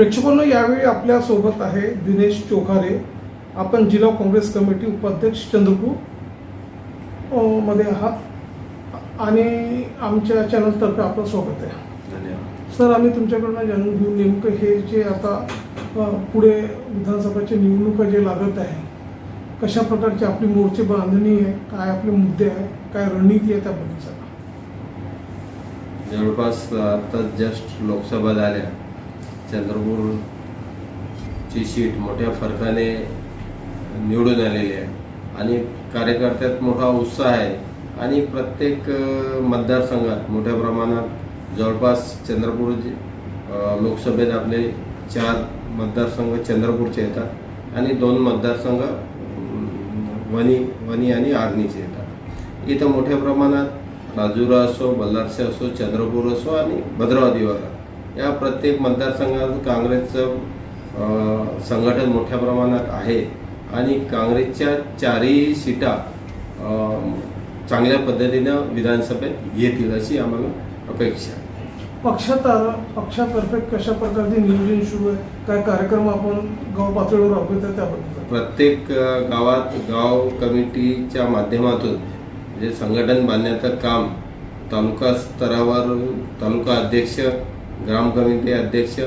प्रेक्षकांना यावेळी आपल्यासोबत आहे दिनेश चोखारे. आपण जिल्हा काँग्रेस कमिटी उपाध्यक्ष चंद्रपूरमध्ये आहात. आणि आमच्या चॅनलतर्फे आपलं स्वागत आहे. धन्यवाद. सर आम्ही तुमच्याकडनं जाणून घेऊ नेमकं हे जे आता पुढे विधानसभेची निवडणुका जे लागत आहे कशा प्रकारची आपली मोर्चे बांधणी आहे काय आपले मुद्दे आहे काय रणनीती आहे त्याबद्दल सांगा. जवळपास आता जस्ट लोकसभा झाल्या. चंद्रपूरची सीट मोठ्या फरकाने निवडून आलेली आहे. आणि कार्यकर्त्यात मोठा उत्साह आहे. आणि प्रत्येक मतदारसंघात मोठ्या प्रमाणात जवळपास चंद्रपूर लोकसभेत आपले चार मतदारसंघ चंद्रपूरचे येतात. आणि दोन मतदारसंघ वनी वणी वणी आणि आर्णीचे येतात. इथं मोठ्या प्रमाणात राजुरा असो बल्लारसे असो चंद्रपूर असो आणि भद्रावती विभागात या प्रत्येक मतदारसंघात काँग्रेसचं संघटन मोठ्या प्रमाणात आहे आणि काँग्रेसच्या चारही सीटा चांगल्या पद्धतीनं विधानसभेत येतील अशी आम्हाला अपेक्षा आहे पक्षात पक्षातर्फे कशा प्रकारचे नियोजन सुरू आहे काय कार्यक्रम आपण गाव पातळीवर राबवत त्याबद्दल. प्रत्येक गावात गाव कमिटीच्या माध्यमातून जे संघटन बांधण्याचं काम तालुका स्तरावर तालुका अध्यक्ष ग्राम कमिटी अध्यक्ष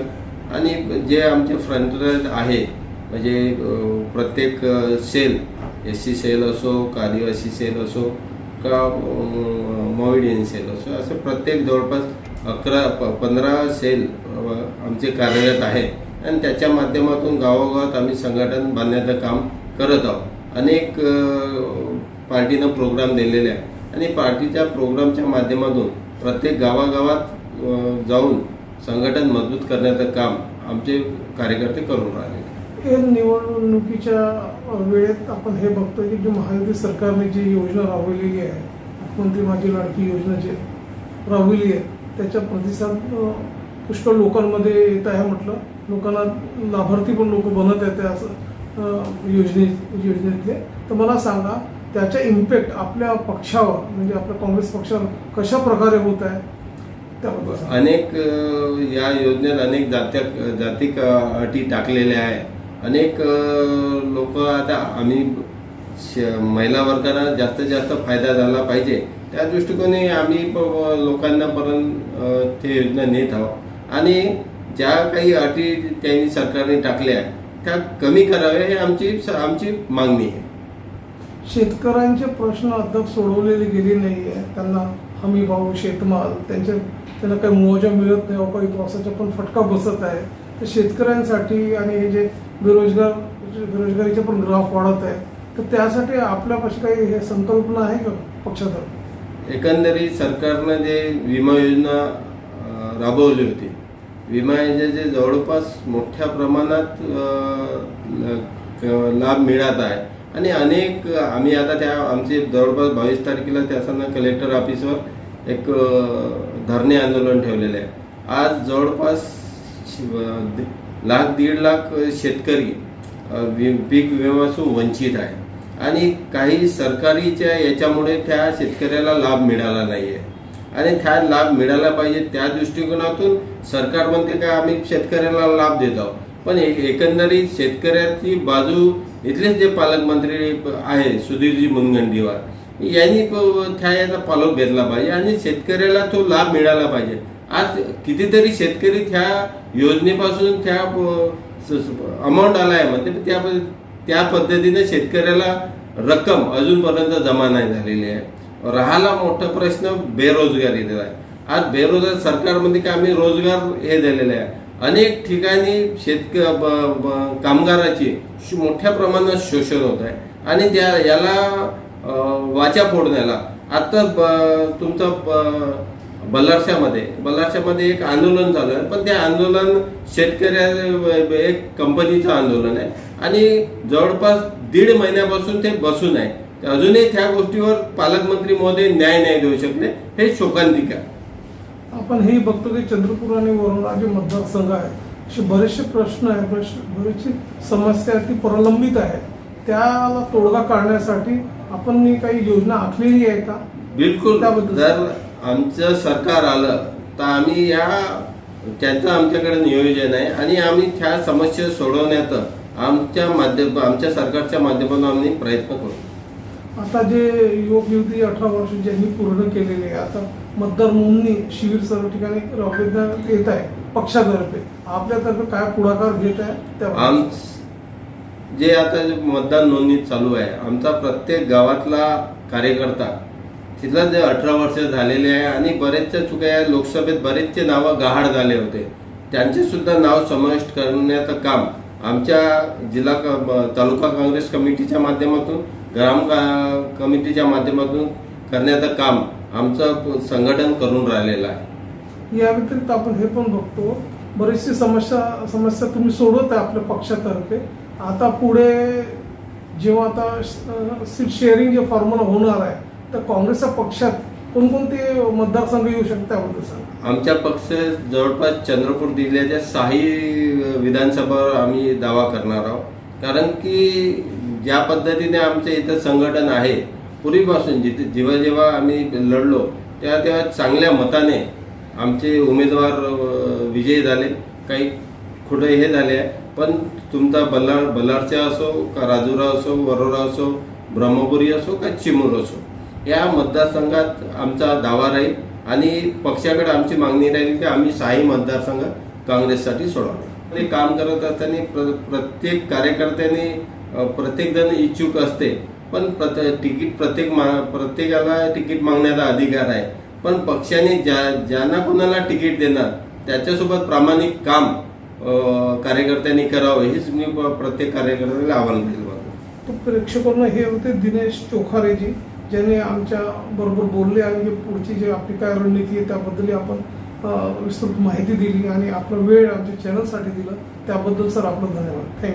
आणि जे आमचे फ्रंट आहे म्हणजे प्रत्येक सेल एस सी सेल असो का आदिवासी सेल असो का मोविडियन सेल असो असं प्रत्येक जवळपास अकरा प पंधरा सेल आमचे कार्यरत आहे आणि त्याच्या माध्यमातून गावागावात आम्ही संघटन बांधण्याचं काम करत आहोत. अनेक पार्टीनं प्रोग्राम दिलेले आहे आणि पार्टीच्या प्रोग्रामच्या माध्यमातून प्रत्येक गावागावात जाऊन संघटन मजबूत करण्याचं काम आमचे कार्यकर्ते करून राहिले. हे निवडणुकीच्या वेळेत आपण हे बघतोय की जी महायुती सरकारने जी योजना राबवलेली आहे मुख्यमंत्री माझी लाडकी योजना जी राबवली आहे त्याचा प्रतिसाद पुष्कळ लोकांमध्ये येत आहे म्हटलं. लोकांना लाभार्थी पण लोक बनत आहेत त्या असं योजने योजनेतले. तर मला सांगा त्याचा इम्पॅक्ट आपल्या पक्षावर म्हणजे आपल्या काँग्रेस पक्षावर कशा प्रकारे होत आहे? अनेक या योजनेत अनेक जात्या जातिक अटी टाकलेल्या आहे अनेक लोक आता आम्ही महिला वर्गाला जास्तीत जास्त फायदा झाला पाहिजे. त्या दृष्टिकोने आम्ही प- लोकांना पर्यंत अ, ते योजना नेत आहोत. आणि ज्या काही अटी त्यांनी सरकारने टाकल्या त्या कमी कराव्या ही आमची आमची मागणी आहे. शेतकऱ्यांचे प्रश्न अद्याप सोडवलेले गेले नाही आहे त्यांना हमी भाव शेतमाल त्यांच्या त्यांना काही मोजा मिळत नाही अवकाळी पावसाचा पण फटका बसत आहे. तर शेतकऱ्यांसाठी आणि हे जे बेरोजगार बेरोजगारीचे पण ग्राफ वाढत आहे तर त्यासाठी आपल्यापाशी काही हे संकल्पना आहे का पक्षात? एकंदरीत सरकारनं जे विमा योजना राबवली होती विमा योजनेचे जवळपास मोठ्या प्रमाणात लाभ मिळत आहे. आणि अनेक आम्ही आता त्या आमचे जवळपास बावीस तारखेला त्या कलेक्टर ऑफिसवर एक धरणे आंदोलन ठेवलेले आहे. आज जवळपास शि- लाख दीड लाख शेतकरी वि- पीक विम्यापासून वंचित आहे. आणि काही सरकारीच्या याच्यामुळे त्या शेतकऱ्याला लाभ मिळाला नाही आहे आणि त्या लाभ मिळाला पाहिजे त्या दृष्टिकोनातून सरकार म्हणते का आम्ही शेतकऱ्याला लाभ देत आहोत. पण एकंदरीत शेतकऱ्याची बाजू इथलेच जे पालकमंत्री आहे सुधीरजी मुनगंटीवार यांनी प- त्या याचा पालक घेतला पाहिजे आणि शेतकऱ्याला तो लाभ मिळाला पाहिजे. आज कितीतरी शेतकरी त्या योजनेपासून त्या अमाऊंट आला आहे म्हणते त्या त्या पद्धतीने शेतकऱ्याला रक्कम अजूनपर्यंत जमा नाही झालेली आहे. राहायला मोठा प्रश्न बेरोजगारीचा आहे. आज बेरोजगार सरकारमध्ये काय आम्ही रोजगार हे दिलेले आहे. अनेक ठिकाणी शेतक ब- ब- कामगाराची श- मोठ्या प्रमाणात शोषण होत आहे. आणि ज्या याला वाचा फोडण्याला. आता ब- तुमचं ब- बल्लारशामध्ये बल्लारशामध्ये एक आंदोलन चालू आहे पण ते आंदोलन शेतकऱ्या एक कंपनीचं आंदोलन आहे. आणि जवळपास दीड महिन्यापासून ते बसून आहे. अजूनही त्या गोष्टीवर पालकमंत्री महोदय न्याय नाही देऊ शकले हे शोकांतिक. आहे आपण हे बघतो की चंद्रपूर आणि वरुणा जे मतदारसंघ आहे असे बरेचसे प्रश्न आहे बरेचसे बरेचशी समस्या आहे ती प्रलंबित आहे त्याला तोडगा काढण्यासाठी आपण काही योजना आखलेली आहे का? बिलकुल. जर आमचं सरकार आलं तर आम्ही या त्यांचं आमच्याकडे नियोजन आहे. आणि आम्ही त्या समस्या सोडवण्यात आमच्या माध्यम आमच्या सरकारच्या माध्यमातून आम्ही प्रयत्न करू. आता जे युवक युवती अठरा वर्ष ज्यांनी पूर्ण केलेले आहे आता मतदार नोंदणी शिबिर सर्व ठिकाणी राबविण्यात येत आहे पक्षातर्फे. आपल्यातर्फे काय पुढाकार घेत आहे? त्या आम जे आता जे मतदान नोंदणी चालू आहे आमचा प्रत्येक गावातला कार्यकर्ता तिथला जे अठरा वर्ष झालेले आहे आणि बरेचशा चुक्या या लोकसभेत बरेचसे नावं गहाड झाले होते. त्यांचे सुद्धा नाव समाविष्ट करण्याचं काम आमच्या जिल्हा तालुका काँग्रेस कमिटीच्या माध्यमातून ग्राम का- कमिटीच्या माध्यमातून करण्याचं काम आमचं संघटन करून राहिलेलं आहे. या व्यतिरिक्त आपण हे पण बघतो बरीचशी समस्या समस्या तुम्ही सोडवत आहे आपल्या पक्षातर्फे. आता पुढे जेव्हा आता सीट शेअरिंग जे फॉर्म्युला होणार आहे तर काँग्रेसच्या पक्षात कोणकोणते मतदारसंघ येऊ शकतात त्याबद्दल आमच्या पक्ष जवळपास चंद्रपूर जिल्ह्याच्या साही विधानसभावर आम्ही दावा करणार आहोत. कारण की ज्या पद्धतीने आमचं इथं संघटन आहे पूर्वीपासून जिथे जेव्हा जेव्हा आम्ही लढलो तेव्हा तेव्हा चांगल्या मताने आमचे उमेदवार विजयी झाले. काही कुठे हे झाले. आहे पण तुमचा बल्लाळ बल्लारचा असो का राजुरा असो वरोरा असो ब्रह्मपुरी असो का चिमूर असो या मतदारसंघात आमचा दावा राहील आणि पक्षाकडे आमची मागणी राहील की आम्ही साही मतदारसंघ काँग्रेससाठी सोडावे ते काम करत असताना प्र प्रत्येक कार्यकर्त्याने प्रत्येकजण इच्छुक असते पण प्रत तिकीट प्रत्येक मा प्रत्येकाला तिकीट मागण्याचा अधिकार आहे. पण पक्षाने ज्या ज्यांना कोणाला तिकीट देणार त्याच्यासोबत प्रामाणिक काम कार्यकर्त्यांनी करावं हेच मी प्रत्येक कार्यकर्त्याला आव्हान केलं तर प्रेक्षकांना हे होते दिनेश चोखारेजी ज्यांनी आमच्या बरोबर बोलले आणि जे पुढची जी आपली काय रणनीती आहे त्याबद्दल आपण विस्तृत माहिती दिली आणि आपला वेळ आमच्या चॅनलसाठी दिला. त्याबद्दल सर आपलं धन्यवाद. थँक्यू